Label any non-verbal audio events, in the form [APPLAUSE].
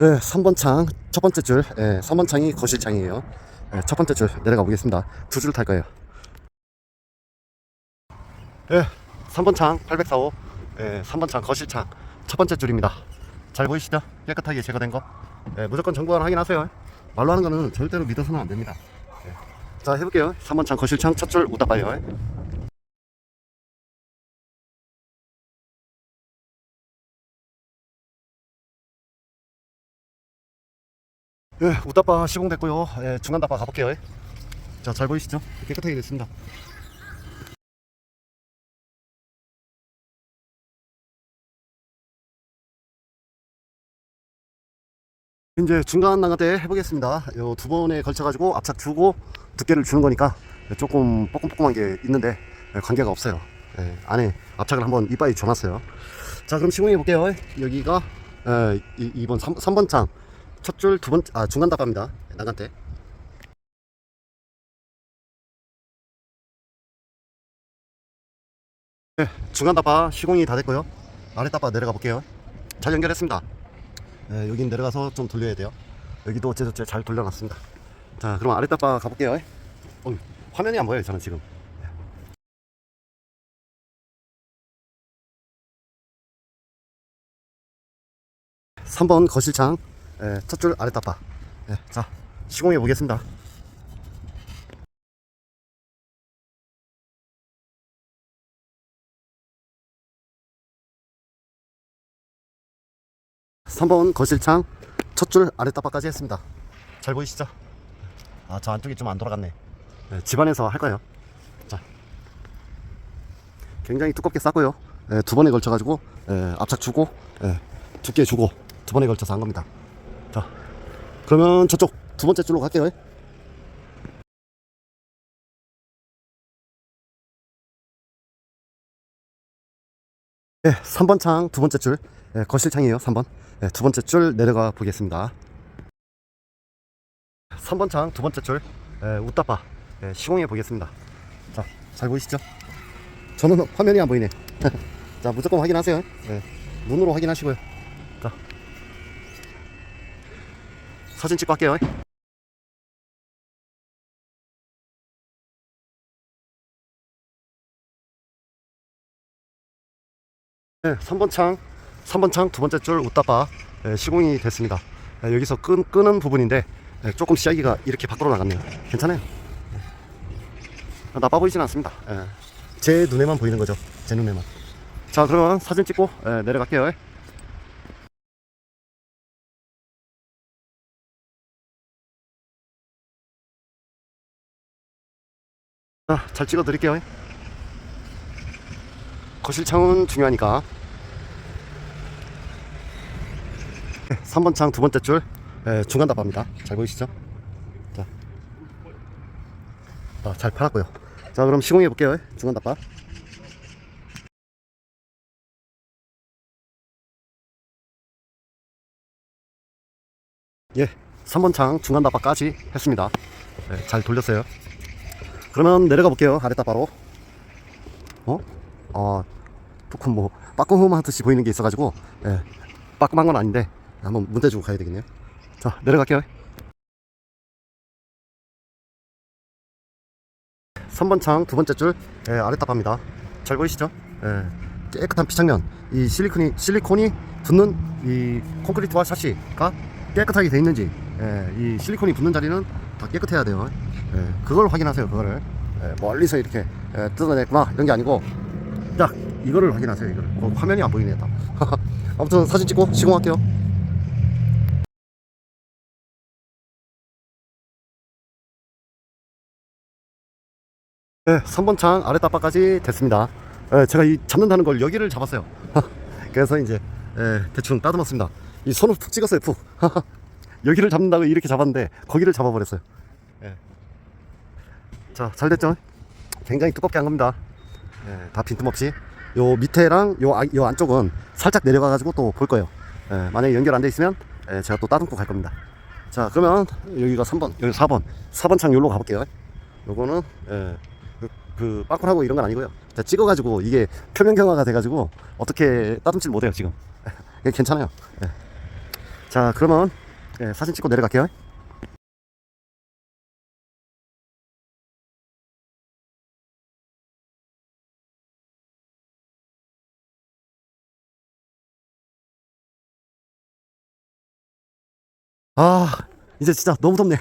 네, 3번 창, 첫 번째 줄, 예, 3번 창이 거실 창이에요. 예, 첫 번째 줄 내려가 보겠습니다. 두 줄 탈 거예요. 예, 3번 창, 845, 예, 3번 창 거실 창, 첫 번째 줄입니다. 잘 보이시죠? 깨끗하게 제거된 거. 예, 무조건 정보원 확인하세요. 말로 하는 거는 절대로 믿어서는 안 됩니다. 예. 자, 해볼게요. 3번 창 거실 창 첫 줄 우다봐요. 예, 우다바 시공됐고요. 예, 중간 다바 가볼게요. 자, 잘 보이시죠? 깨끗하게 됐습니다. 이제 중간 나가대 해보겠습니다. 요 두 번에 걸쳐가지고 앞착 주고 두께를 주는 거니까 조금 뻐끔뻐끔한 게 있는데 예, 관계가 없어요. 예, 안에 앞착을 한번 이빠이 줘놨어요. 자, 그럼 시공해 볼게요. 여기가 예, 이, 2번 3, 3번 창. 첫 줄 두 번, 아, 중간 답합니다. 나간대. 네, 중간 답바 시공이 다 됐고요. 아래 답바 내려가 볼게요. 잘 연결했습니다. 네, 여긴 내려가서 좀 돌려야 돼요. 여기도 제저제 잘 돌려놨습니다. 자, 그럼 아래 답바 가볼게요. 어, 화면이 안 보여요, 저는 지금. 3번 거실창 예, 첫 줄 아래 답바 예, 자 시공해 보겠습니다. 삼번 거실창 첫 줄 아래 답바까지 했습니다. 잘 보이시죠? 아 저 안쪽이 좀 안 돌아갔네. 예, 집안에서 할 거예요. 자 굉장히 두껍게 쌌고요. 예, 두 번에 걸쳐 가지고 예, 앞착 주고 예, 두께 주고 두 번에 걸쳐서 한 겁니다. 자, 그러면 저쪽 두 번째 줄로 갈게요. 네, 3번 창 두 번째 줄, 네, 거실 창이에요. 3번. 네, 두 번째 줄 내려가 보겠습니다. 3번 창 두 번째 줄, 네, 웃다바 네, 시공해 보겠습니다. 자, 잘 보이시죠? 저는 화면이 안 보이네. [LAUGHS] 자, 무조건 확인하세요. 네, 눈으로 확인하시고요. 자, 사진 찍고 할게요. 네, 3번 창, 3번 창 두 번째 줄 웃다바 예, 시공이 됐습니다. 예, 여기서 끈, 끄는 부분인데 예, 조금 시야기가 이렇게 밖으로 나갔네요. 괜찮아요. 예. 나빠 보이진 않습니다. 예. 제 눈에만 보이는 거죠. 제 눈에만. 자, 그러면 사진 찍고 예, 내려갈게요. 자, 잘 찍어 드릴게요. 거실 창은 중요하니까. 3번 창 두 번째 줄 예, 중간 답합니다. 잘 보이시죠? 자, 아, 잘 팔았고요. 자, 그럼 시공해 볼게요. 중간 답바. 예, 3번 창 중간 답바까지 했습니다. 예, 잘 돌렸어요. 그러면 내려가 볼게요. 아래다 바로. 어? 아, 조금 뭐 빠꾸흠 하듯이 보이는 게 있어가지고 예, 빠끔한 건 아닌데 한번 문대 주고 가야 되겠네요. 자, 내려갈게요. 3번 창 두 번째 줄 예, 아래탑합니다. 잘 보이시죠? 예, 깨끗한 피창면. 이 실리콘이 실리콘이 붙는 이 콘크리트와 샤시가 깨끗하게 돼 있는지 예, 이 실리콘이 붙는 자리는 다 깨끗해야 돼요. 예, 그걸 확인하세요. 그거를 예, 멀리서 이렇게 예, 뜯어냈구나 이런 게 아니고 딱 이거를 확인하세요. 이거를 어, 화면이 안 보이네. 다. [LAUGHS] 아무튼 사진 찍고 시공할게요. 네, 3번 창 아래 따바까지 됐습니다. 예, 제가 이 잡는다는 걸 여기를 잡았어요. [LAUGHS] 그래서 이제 예, 대충 따듬었습니다. 이 손을 푹 찍었어요, 푹. [LAUGHS] 여기를 잡는다고 이렇게 잡았는데 거기를 잡아버렸어요. 예. 자, 잘 됐죠? 굉장히 두껍게 한 겁니다. 예, 다 빈틈없이. 요 밑에랑 요, 아- 요 안쪽은 살짝 내려가가지고 또 볼 거예요. 예, 만약에 연결 안 돼 있으면 예, 제가 또 따듬고 갈 겁니다. 자, 그러면 여기가 3번, 여기 4번. 4번 창 여기로 가볼게요. 요거는, 예, 그, 그, 빵꾸하고 이런 건 아니고요. 제가 찍어가지고 이게 표면 경화가 돼가지고 어떻게 따듬질 못해요, 지금. 이게 [LAUGHS] 괜찮아요. 예. 자, 그러면 예, 사진 찍고 내려갈게요. 아, 이제 진짜 너무 덥네.